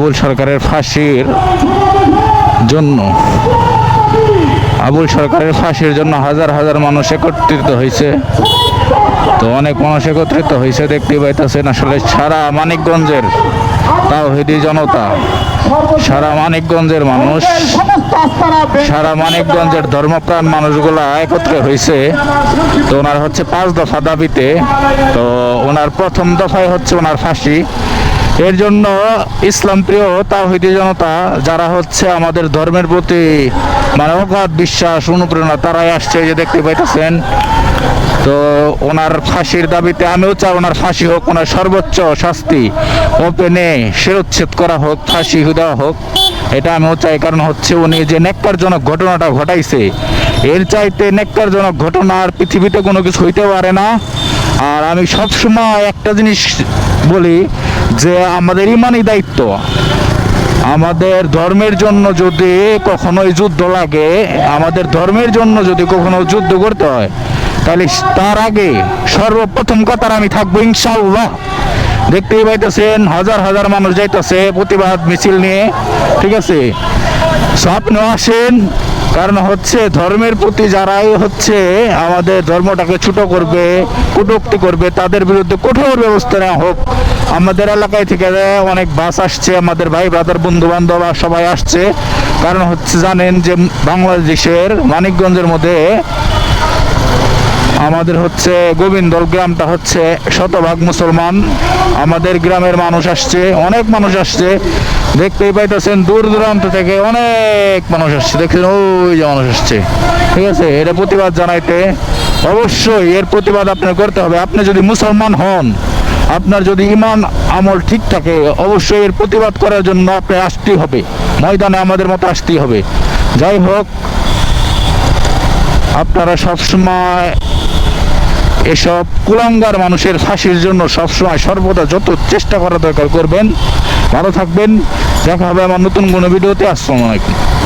আবুল সরকারের ফাঁসির জন্য, আবুল সরকারের ফাঁসির জন্য হাজার হাজার মানুষ একত্রিত হয়েছে। তো অনেক মানুষ একত্রিত হয়েছে, দেখতে পাইতেছেন আসলে সারা মানিকগঞ্জের তাওহিদি জনতা, সারা মানিকগঞ্জের মানুষ, সারা মানিকগঞ্জের ধর্মপ্রাণ মানুষগুলা একত্রে হয়েছে। তো ওনার হচ্ছে পাঁচ দফা দাবিতে, তো ওনার প্রথম দফায় হচ্ছে ওনার ফাঁসি। এর জন্য ইসলাম প্রিয় তাহিদি জনতা, যারা হচ্ছে আমাদের ধর্মের প্রতি মানে অগাধ বিশ্বাস, অনুপ্রেরণা, তারাই আসছে যে দেখতে পাইতেছেন। তো ওনার ফাঁসির দাবিতে আমিও চাই ওনার ফাঁসি হোক, ওনার সর্বোচ্চ শাস্তি ওপেনে শিরোচ্ছেদ করা হোক, ফাঁসি দেওয়া হোক, এটা আমিও চাই। কারণ হচ্ছে উনি যে নেককারজনক ঘটনাটা ঘটাইছে, এর চাইতে নেককারজনক ঘটনা আর পৃথিবীতে কোনো কিছু হইতে পারে না। আর আমি সবসময় একটা জিনিস বলি যে আমাদের ইমানই দায়িত্ব। আমাদের ধর্মের জন্য যদি কখনোই যুদ্ধ লাগে, আমাদের ধর্মের জন্য যদি কখনো যুদ্ধ করতে হয়, তাহলে তার আগে সর্বপ্রথম কথার আমি থাকব ইনশাল্লাহ দেখতেই পাইতেছেন, হাজার হাজার মানুষ যাইতেছে প্রতিবাদ মিছিল নিয়ে, ঠিক আছে? আপনিও আসেন কারণ হচ্ছে ধর্মের প্রতি যারাই হচ্ছে আমাদের ধর্মটাকে ছোট করবে, কটূক্তি করবে, তাদের বিরুদ্ধে কঠোর ব্যবস্থা নেওয়া হোক। আমাদের এলাকায় থেকে অনেক বাস আসছে, আমাদের ভাই ব্রাদার বন্ধু বান্ধব সবাই আসছে। কারণ হচ্ছে জানেন যে বাংলাদেশের মানিকগঞ্জের মধ্যে আমাদের হচ্ছে গোবিন্দল গ্রামটা হচ্ছে শতভাগ মুসলমান। আমাদের গ্রামের মানুষ আসছে, অনেক মানুষ আসছে। দেখতেই পাইতেছেন দূর দূরান্ত থেকে অনেক মানুষ আসছে। দেখছেন ওই যে মানুষ আসছে। ঠিক আছে? এটা প্রতিবাদ জানাইতে অবশ্যই এর প্রতিবাদ আপনার করতে হবে। আপনি যদি মুসলমান হন, আপনার যদি ইমান আমল ঠিক থাকে, অবশ্যই এর প্রতিবাদ করার জন্য আপনি আসতেই হবে। ময়দানে আমাদের মতো আসতেই হবে। যাই হোক, আপনারা সবসময় এসব কুলাঙ্গার মানুষের ফাঁসির জন্য সবসময় সর্বদা যত চেষ্টা করা দরকার করবেন। ভালো থাকবেন। দেখা হবে আমার নতুন কোনো ভিডিওতে। আসসালামু আলাইকুম।